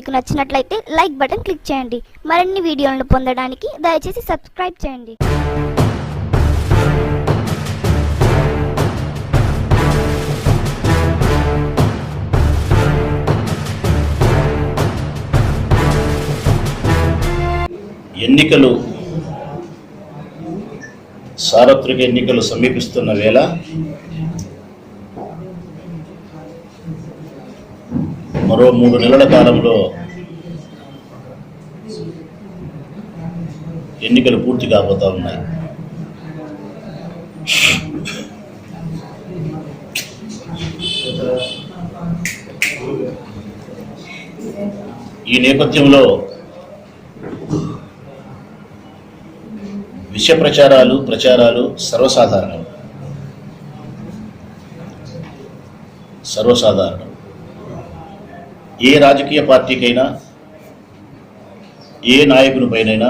మీకు నచ్చినట్లయితే like button click చేయండి. మరిన్ని వీడియోలను పొందడానికి దయచేసి సబ్స్క్రైబ్ చేయండి. ఎన్నికలు సార్వత్రిక ఎన్నికలు సమీపిస్తున్న వేళ మరో మూడు నెలల కాలంలో ఎన్నికలు పూర్తి కాబోతా ఉన్నాయి. ఈ నేపథ్యంలో విష ప్రచారాలు ప్రచారాలు సర్వసాధారణం. సర్వసాధారణం. ఏ రాజకీయ పార్టీకైనా ఏ నాయకునిపైనైనా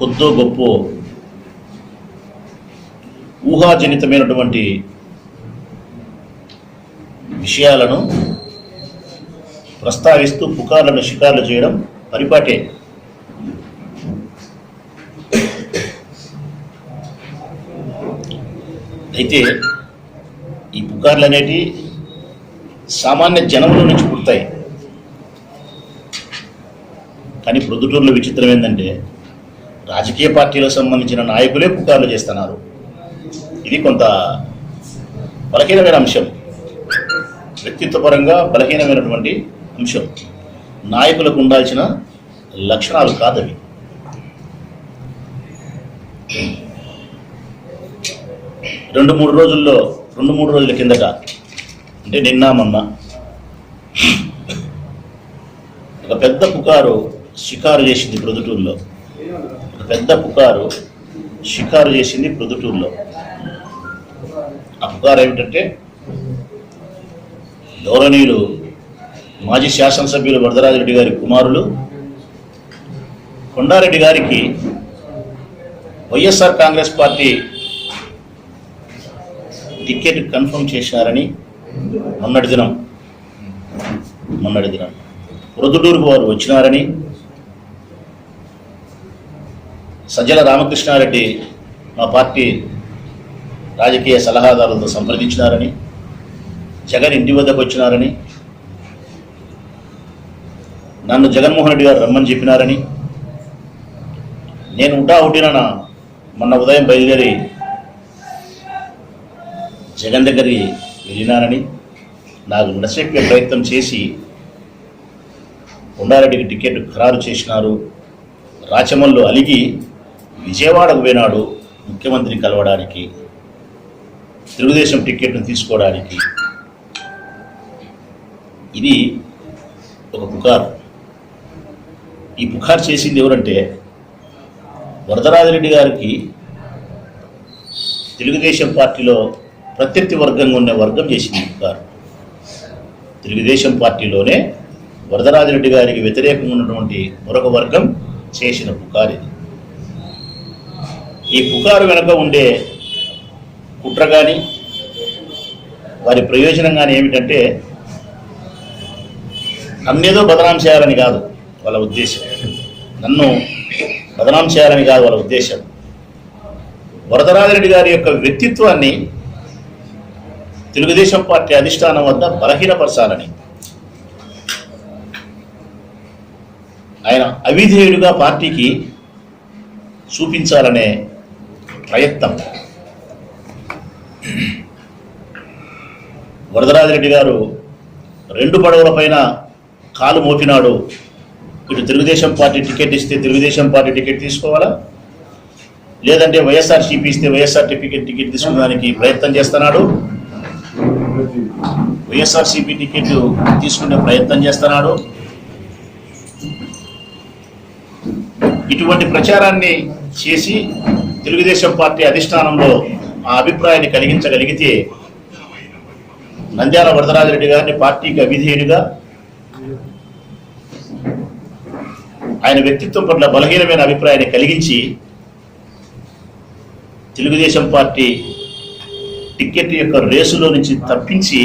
కొద్దో గొప్ప ఊహాజనితమైనటువంటి విషయాలను ప్రస్తావిస్తూ పుకార్లను షికార్లు చేయడం పరిపాటే. అయితే ఈ పుకార్లు అనేటివి సామాన్య జనంలో నుంచి పుడతాయి. కానీ ప్రొద్దుటూరులో విచిత్రం ఏంటంటే రాజకీయ పార్టీలకు సంబంధించిన నాయకులే పుకార్లు చేస్తున్నారు. ఇది కొంత బలహీనమైన అంశం. వ్యక్తిత్వపరంగా బలహీనమైనటువంటి అంశం. నాయకులకు ఉండాల్సిన లక్షణాలు కాదవి. రెండు మూడు రోజుల్లో రెండు మూడు రోజుల కిందట అంటే నిన్న మొన్న. ఒక పెద్ద పుకారు షికారు చేసింది ప్రొద్దుటూరులో. ఒక పెద్ద పుకారు షికారు చేసింది ప్రొద్దుటూరులో. ఆ పుకారు ఏమిటంటే గౌరవనీయులు మాజీ శాసనసభ్యులు వరదరాజరెడ్డి గారి కుమారులు కొండారెడ్డి గారికి YSR Congress party ticket confirm చేశారని మొన్నటి దినం. మొన్నటి దినం. ప్రొద్దుటూరుకు వారు వచ్చినారని సజ్జల రామకృష్ణారెడ్డి మా పార్టీ రాజకీయ సలహాదారులతో సంప్రదించినారని జగన్ ఇంటి వద్దకు వచ్చినారని నన్ను జగన్మోహన్ రెడ్డి గారు రమ్మని చెప్పినారని నేను ఉంటా ఉండినా మొన్న ఉదయం బయలుదేరి జగన్ దగ్గరికి వెళ్ళినానని నాకు నడిచెప్పే ప్రయత్నం చేసి కొండారెడ్డికి టికెట్ ఖరారు చేసినారు. రాచమల్లు అలిగి విజయవాడకు పోయినాడు ముఖ్యమంత్రిని కలవడానికి తెలుగుదేశం టికెట్ను తీసుకోవడానికి. ఇది ఒక పుకారు. ఈ పుకారు చేసింది ఎవరంటే వరదరాజరెడ్డి గారికి తెలుగుదేశం పార్టీలో ప్రత్యర్థి వర్గంగా ఉన్న వర్గం చేసింది ఈ తెలుగుదేశం పార్టీలోనే వరదరాజరెడ్డి గారికి వ్యతిరేకంగా ఉన్నటువంటి మరొక వర్గం చేసిన పుకారు ఇది. ఈ పుకారు వెనక ఉండే కుట్ర కానీ వారి ప్రయోజనం కానీ ఏమిటంటే నన్నేదో బదనాం చేయాలని కాదు వాళ్ళ ఉద్దేశం. నన్ను బదనాం చేయాలని కాదు వాళ్ళ ఉద్దేశం. వరదరాజరెడ్డి గారి యొక్క వ్యక్తిత్వాన్ని తెలుగుదేశం పార్టీ అధిష్టానం వద్ద బలహీనపరచాలని. ఆయన అవిధేయుడిగా పార్టీకి చూపించాలనే ప్రయత్నం. వరదరాజరెడ్డి గారు రెండు పడవల పైన కాలు మోపినాడు. ఇటు తెలుగుదేశం పార్టీ టికెట్ ఇస్తే తెలుగుదేశం పార్టీ టికెట్ తీసుకోవాలా? లేదంటే వైఎస్ఆర్సీపీ ఇస్తే వైఎస్ఆర్టీపీ టికెట్ తీసుకోవడానికి ప్రయత్నం చేస్తున్నాడు? వైఎస్ఆర్సీపీ టికెట్ తీసుకునే ప్రయత్నం చేస్తున్నాడు. ఇటువంటి ప్రచారాన్ని చేసి తెలుగుదేశం పార్టీ అధిష్టానంలో ఆ అభిప్రాయాన్ని కలిగించగలిగితే నంద్యాల వరదరాజరెడ్డి గారిని పార్టీకి అవిధేయుడిగా ఆయన వ్యక్తిత్వం పట్ల బలహీనమైన అభిప్రాయాన్ని కలిగించి తెలుగుదేశం పార్టీ టికెట్ యొక్క రేసులో నుంచి తప్పించి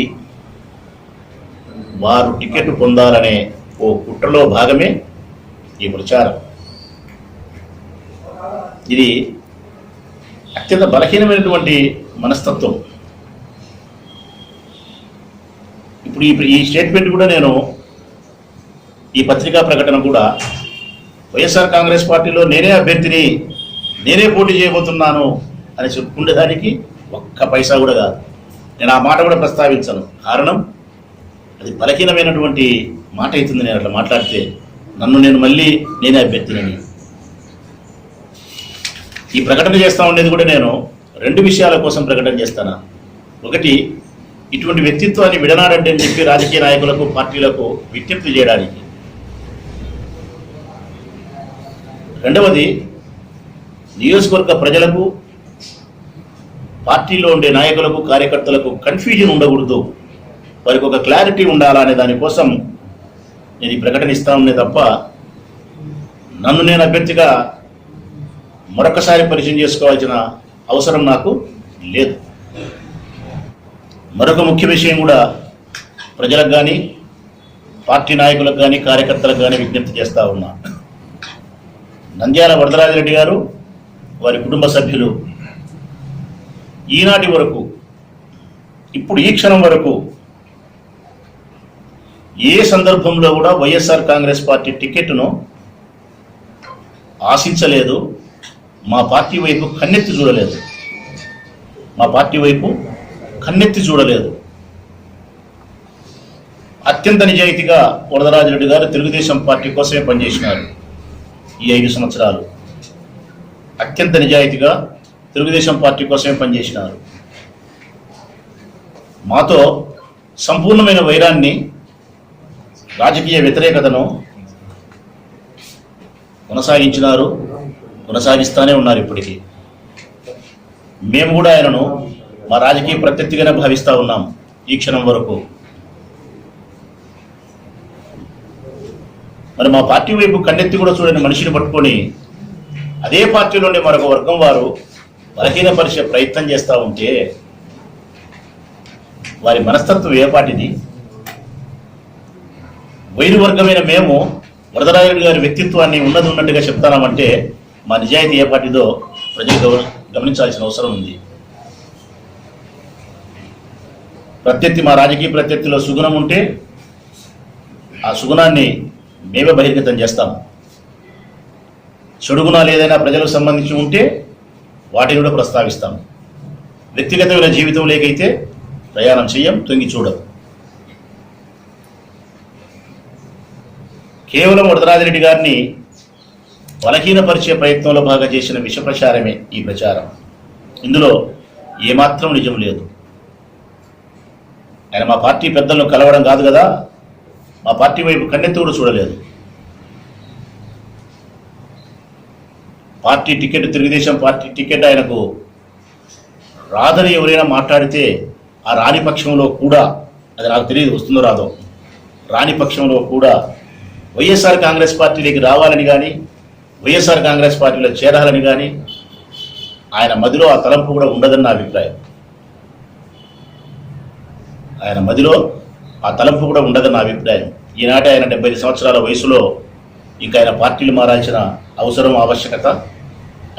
వారు టికెట్ పొందాలనే ఓ కుట్రలో భాగమే ఈ ప్రచారం. ఇది అత్యంత బలహీనమైనటువంటి మనస్తత్వం. ఇప్పుడు ఈ ఈ స్టేట్మెంట్ కూడా నేను ఈ పత్రికా ప్రకటన కూడా వైఎస్ఆర్ కాంగ్రెస్ పార్టీలో నేనే అభ్యర్థిని నేనే పోటీ చేయబోతున్నాను అని చెప్పుకునేదానికి ఒక్క పైసా కూడా కాదు. నేను ఆ మాట కూడా ప్రస్తావించను. కారణం అది బలహీనమైనటువంటి మాట అవుతుంది నేను అట్లా మాట్లాడితే నన్ను నేను మళ్ళీ నేనే అభ్యర్థినని. ఈ ప్రకటన చేస్తా ఉండేది కూడా నేను రెండు విషయాల కోసం ప్రకటన చేస్తాను? ఒకటి ఇటువంటి వ్యక్తిత్వాన్ని విడనాడండి అని చెప్పి రాజకీయ నాయకులకు పార్టీలకు విజ్ఞప్తి చేయడానికి. రెండవది నియోజకవర్గ ప్రజలకు పార్టీలో ఉండే నాయకులకు కార్యకర్తలకు కన్ఫ్యూజన్ ఉండకూడదు. వారికి ఒక క్లారిటీ ఉండాలా అనే దానికోసం నేను ఈ ప్రకటన ఇస్తా ఉండే తప్ప నన్ను నేను అభ్యర్థిగా మరొకసారి పరిచయం చేసుకోవాల్సిన అవసరం నాకు లేదు. మరొక ముఖ్య విషయం కూడా ప్రజలకు కానీ పార్టీ నాయకులకు కానీ కార్యకర్తలకు కానీ విజ్ఞప్తి చేస్తూ ఉన్నా. నంద్యాల వరదరాజిరెడ్డి గారు వారి కుటుంబ సభ్యులు ఈనాటి వరకు ఇప్పుడు ఈ క్షణం వరకు ఏ సందర్భంలో కూడా వైఎస్ఆర్ కాంగ్రెస్ పార్టీ టికెట్ను ఆశించలేదు మా పార్టీ వైపు కన్నెత్తి చూడలేదు. మా పార్టీ వైపు కన్నెత్తి చూడలేదు. అత్యంత నిజాయితీగా వరదరాజరెడ్డి గారు తెలుగుదేశం పార్టీ కోసమే పనిచేసినారు ఈ ఐదు సంవత్సరాలు. అత్యంత నిజాయితీగా తెలుగుదేశం పార్టీ కోసమే పనిచేసినారు. మాతో సంపూర్ణమైన వైరాన్ని రాజకీయ వ్యతిరేకతను కొనసాగించినారు కొనసాగిస్తానే ఉన్నారు ఇప్పటికీ. మేము కూడా ఆయనను మా రాజకీయ ప్రత్యర్థిగానే భావిస్తూ ఉన్నాం ఈ క్షణం వరకు. మరి మా పార్టీ వైపు కన్నెత్తి కూడా చూడని మనిషిని పట్టుకొని అదే పార్టీలోనే మరొక వర్గం వారు బలహీనపరిచే ప్రయత్నం చేస్తూ ఉంటే వారి మనస్తత్వం ఏపాటిది వైరువర్గమైన వర్గమైన మేము వరదరాజుడు గారి వ్యక్తిత్వాన్ని ఉన్నది ఉన్నట్టుగా చెప్తామంటే మా నిజాయితీ ఏ పార్టీదో ప్రజలు గమనించాల్సిన అవసరం ఉంది. ప్రత్యర్థి మా రాజకీయ ప్రత్యర్థిలో సుగుణం ఉంటే ఆ సుగుణాన్ని మేమే బహిర్గతం చేస్తాం చెడుగుణాలు ఏదైనా ప్రజలకు సంబంధించి ఉంటే వాటిని కూడా ప్రస్తావిస్తాం వ్యక్తిగతమైన జీవితం లేకైతే ప్రయాణం చెయ్యం తొంగి చూడం కేవలం వరదరాజిరెడ్డి గారిని బలహీనపరిచే ప్రయత్నంలో బాగా చేసిన విష ప్రచారమే ఈ ప్రచారం. ఇందులో ఏమాత్రం నిజం లేదు. ఆయన మా పార్టీ పెద్దలను కలవడం కాదు కదా మా పార్టీ వైపు కన్నెత్తి కూడా చూడలేదు. Party ticket Telugu Desam party ticket ఆయనకు రాదని ఎవరైనా మాట్లాడితే ఆ రాని పక్షంలో కూడా అది నాకు తెలియదు వస్తుందో రాదో రాని పక్షంలో కూడా వైఎస్ఆర్ కాంగ్రెస్ పార్టీలోకి రావాలని కానీ వైఎస్ఆర్ కాంగ్రెస్ పార్టీలో చేరాలని కానీ ఆయన మదిలో ఆ తలంపు కూడా ఉండదని నా అభిప్రాయం. ఆయన మదిలో ఆ తలంపు కూడా ఉండదని నా అభిప్రాయం. ఈనాటి ఆయన డెబ్బై సంవత్సరాల వయసులో ఇంకా ఆయన పార్టీలు మారాల్సిన అవసరం ఆవశ్యకత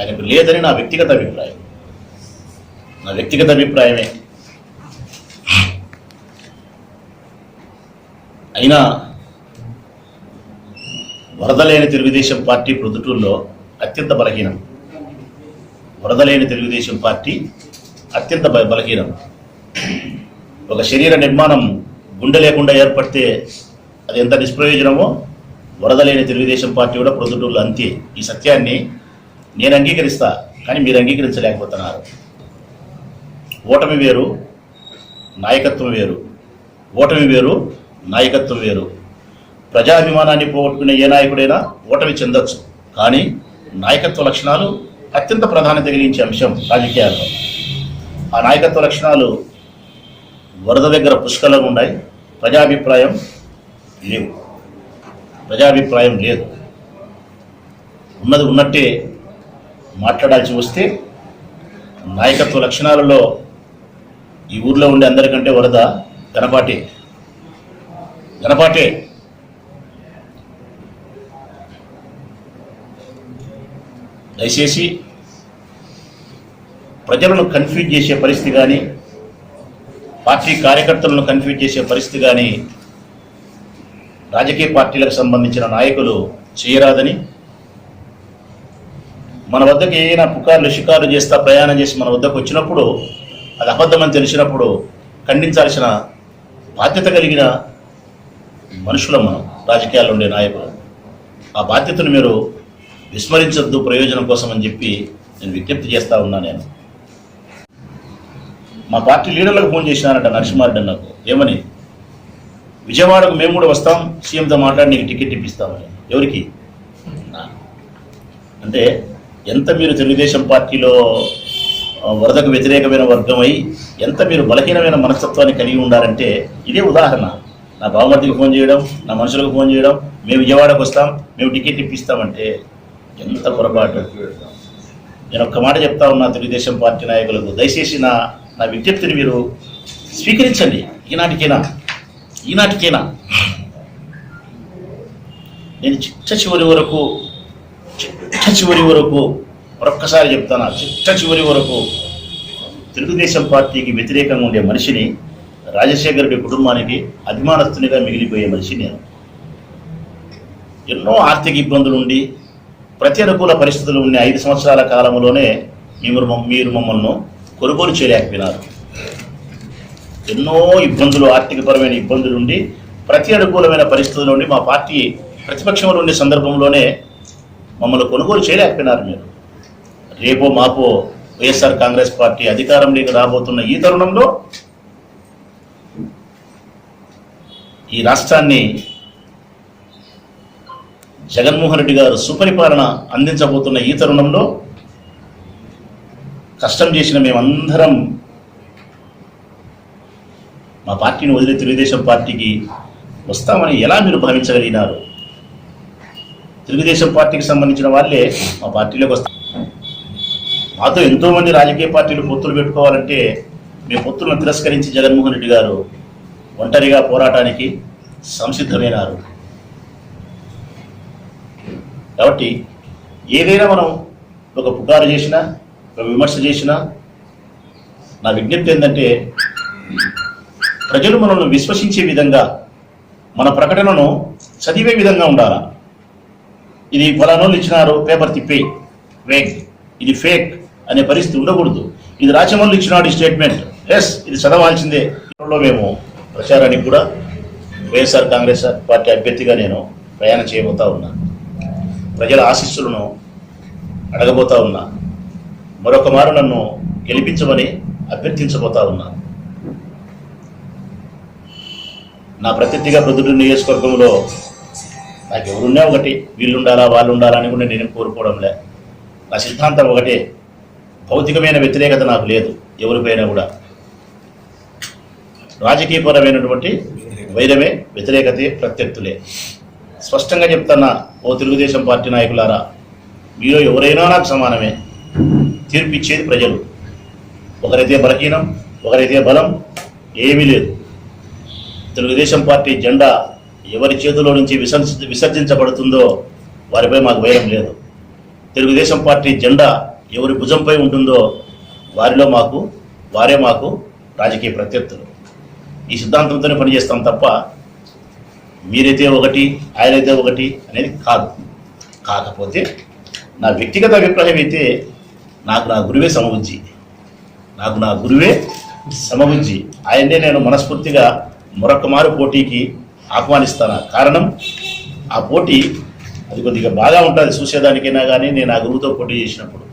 ఆయనకు లేదని నా వ్యక్తిగత అభిప్రాయం. నా వ్యక్తిగత అభిప్రాయమే. అయినా వరదలేని తెలుగుదేశం పార్టీ ప్రొద్దుటూరులో అత్యంత బలహీనం. వరదలేని తెలుగుదేశం పార్టీ అత్యంత బ- బలహీనం. ఒక శరీర నిర్మాణం గుండె లేకుండా ఏర్పడితే అది ఎంత నిష్ప్రయోజనమో వరదలేని తెలుగుదేశం పార్టీ కూడా ప్రొద్దుటూరులో అంతే. ఈ సత్యాన్ని నేను అంగీకరిస్తా కానీ మీరు అంగీకరించలేకపోతున్నారు. ఓటమి వేరు నాయకత్వం వేరు. ఓటమి వేరు నాయకత్వం వేరు. ప్రజాభిమానాన్ని పోగొట్టుకునే ఏ నాయకుడైనా ఓటమి చెందొచ్చు కానీ నాయకత్వ లక్షణాలు అత్యంత ప్రాధాన్యత కలిగించే అంశం రాజకీయాల్లో. ఆ నాయకత్వ లక్షణాలు వరద దగ్గర పుష్కలంగా ఉన్నాయి. ప్రజాభిప్రాయం లేవు. ప్రజాభిప్రాయం లేదు. ఉన్నది ఉన్నట్టే మాట్లాడాల్సి వస్తే నాయకత్వ లక్షణాలలో ఈ ఊర్లో ఉండే అందరికంటే వరద గణపాటి గణపాటే దయచేసి ప్రజలను కన్ఫ్యూజ్ చేసే పరిస్థితి కానీ పార్టీ కార్యకర్తలను కన్ఫ్యూజ్ చేసే పరిస్థితి కానీ రాజకీయ పార్టీలకు సంబంధించిన నాయకులు చేయరాదని మన వద్దకు ఏదైనా పుకార్లు షికార్లు చేస్తా ప్రయాణం చేసి మన వద్దకు వచ్చినప్పుడు అది అబద్ధమని తెలిసినప్పుడు ఖండించాల్సిన బాధ్యత కలిగిన మనుషులం మనం రాజకీయాల్లో ఉండే నాయకులు. ఆ బాధ్యతను మీరు విస్మరించద్దు ప్రయోజనం కోసం అని చెప్పి నేను విజ్ఞప్తి చేస్తా ఉన్నా నేను. మా పార్టీ లీడర్లకు ఫోన్ చేసినారంట నరసింహారెడ్డి నాకు ఏమని? విజయవాడకు మేము కూడా వస్తాం సీఎంతో మాట్లాడి నీకు టికెట్ ఇప్పిస్తామని ఎవరికి? నా- అంటే ఎంత మీరు తెలుగుదేశం పార్టీలో వరదకు వ్యతిరేకమైన వర్గమై ఎంత మీరు బలహీనమైన మనస్తత్వాన్ని కలిగి ఉండాలంటే ఇదే ఉదాహరణ. నా బావమతికి ఫోన్ చేయడం నా మనుషులకు ఫోన్ చేయడం మేము విజయవాడకు వస్తాం మేము టికెట్ ఇప్పిస్తామంటే ఎంత పొరపాటు. నేను ఒక్క మాట చెప్తా ఉన్నా తెలుగుదేశం పార్టీ నాయకులకు. దయచేసి నా నా విజ్ఞప్తిని మీరు స్వీకరించండి. ఈనాటికైనా ఈనాటికైనా నేను చిట్ట చివరి వరకు చిట్ట చివరి వరకు మరొక్కసారి చెప్తాను. చిట్ట చివరి వరకు తెలుగుదేశం పార్టీకి వ్యతిరేకంగా ఉండే మనిషిని రాజశేఖర రెడ్డి కుటుంబానికి అభిమానస్తునిగా మిగిలిపోయే మనిషి నేను. ఎన్నో ఆర్థిక ఇబ్బందులు ఉండి ప్రతి అనుకూల పరిస్థితులు ఉండే ఐదు సంవత్సరాల కాలంలోనే మీరు మీరు మమ్మల్ని కొనుగోలు చేయలేకపోయినారు. ఎన్నో ఇబ్బందులు ఆర్థికపరమైన ఇబ్బందులు ఉండి ప్రతి అనుకూలమైన పరిస్థితుల నుండి మా పార్టీ ప్రతిపక్షంలో ఉండే సందర్భంలోనే మమ్మల్ని కొనుగోలు చేయలేకపోయినారు మీరు. రేపో మాపో వైఎస్ఆర్ కాంగ్రెస్ పార్టీ అధికారంలోకి రాబోతున్న ఈ తరుణంలో ఈ రాష్ట్రాన్ని జగన్మోహన్ రెడ్డి గారు సుపరిపాలన అందించబోతున్న ఈ తరుణంలో కష్టం చేసిన మేమందరం మా పార్టీని వదిలే తెలుగుదేశం పార్టీకి వస్తామని ఎలా మీరు భావించగలిగినారు తెలుగుదేశం పార్టీకి సంబంధించిన వాళ్ళే మా పార్టీలోకి వస్తారు మాతో ఎంతోమంది రాజకీయ పార్టీలు పొత్తులు పెట్టుకోవాలంటే మీ పొత్తులను తిరస్కరించి జగన్మోహన్ రెడ్డి గారు ఒంటరిగా పోరాటానికి సంసిద్ధమైనారు. కాబట్టి ఏదైనా మనం ఒక పుకారు చేసినా ఒక విమర్శ చేసినా నా విజ్ఞప్తి ఏంటంటే ప్రజలు మనల్ని విశ్వసించే విధంగా మన ప్రకటనను చదివే విధంగా ఉండాలా? ఇది ఫలానోళ్ళు ఇచ్చినారు పేపర్ తిప్పి వేగ్ ఇది ఫేక్ అనే పరిస్థితి ఉండకూడదు. ఇది రాచమల్లు ఇచ్చినాడు ఈ స్టేట్మెంట్ ఎస్ ఇది చదవాల్సిందే. మేము ప్రచారానికి కూడా వైఎస్ఆర్ కాంగ్రెస్ పార్టీ అభ్యర్థిగా నేను ప్రయాణం చేయబోతా ఉన్నా. ప్రజల ఆశీస్సులను అడగబోతా ఉన్నా. మరొక మారు నన్ను గెలిపించమని అభ్యర్థించబోతా ఉన్నా. నా ప్రత్యర్థిగా ప్రొద్దుటూరు నియోజకవర్గంలో నాకు ఎవరున్నా ఒకటి వీళ్ళు ఉండాలా వాళ్ళు ఉండాలా అని కూడా నేను కోరుకోవడంలే. నా సిద్ధాంతం ఒకటే భౌతికమైన వ్యతిరేకత నాకు లేదు ఎవరిపైనా కూడా. రాజకీయపరమైనటువంటి వైరమే వ్యతిరేకతే ప్రత్యర్థులే. స్పష్టంగా చెప్తున్నా ఓ తెలుగుదేశం పార్టీ నాయకులారా మీరు ఎవరైనా నాకు సమానమే. తీర్పు ఇచ్చేది ప్రజలు. ఒకరైతే బలహీనం ఒకరైతే బలం ఏమీ లేదు. తెలుగుదేశం పార్టీ జెండా ఎవరి చేతిలో నుంచి విసర్జి విసర్జించబడుతుందో వారిపై మాకు వైరం లేదు. తెలుగుదేశం పార్టీ జెండా ఎవరి భుజంపై ఉంటుందో వారిలో మాకు వారే మాకు రాజకీయ ప్రత్యర్థులు. ఈ సిద్ధాంతంతోనే పనిచేస్తాం తప్ప మీరైతే ఒకటి ఆయనైతే ఒకటి అనేది కాదు. కాకపోతే నా వ్యక్తిగత అభిప్రాయం అయితే నాకు నా గురువే సమబుద్ధి. నాకు నా గురువే సమబుద్ధి. ఆయన్నే నేను మనస్ఫూర్తిగా మరొకమారు పోటీకి ఆహ్వానిస్తాను? కారణం ఆ పోటీ అది కొద్దిగా బాగా ఉంటుంది చూసేదానికైనా కానీ నేను ఆ గురువుతో పోటీ చేసినప్పుడు.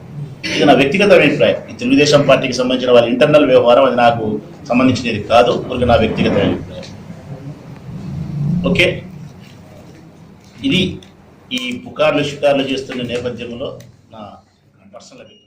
ఇది నా వ్యక్తిగత అభిప్రాయం. ఈ తెలుగుదేశం పార్టీకి సంబంధించిన వాళ్ళ ఇంటర్నల్ వ్యవహారం అది నాకు సంబంధించినది కాదు ఒక నా వ్యక్తిగత అభిప్రాయం. ఓకే? ఇది ఈ పుకార్లు షికార్లు చేస్తున్న నేపథ్యంలో నా పర్సనల్ అభిప్రాయం.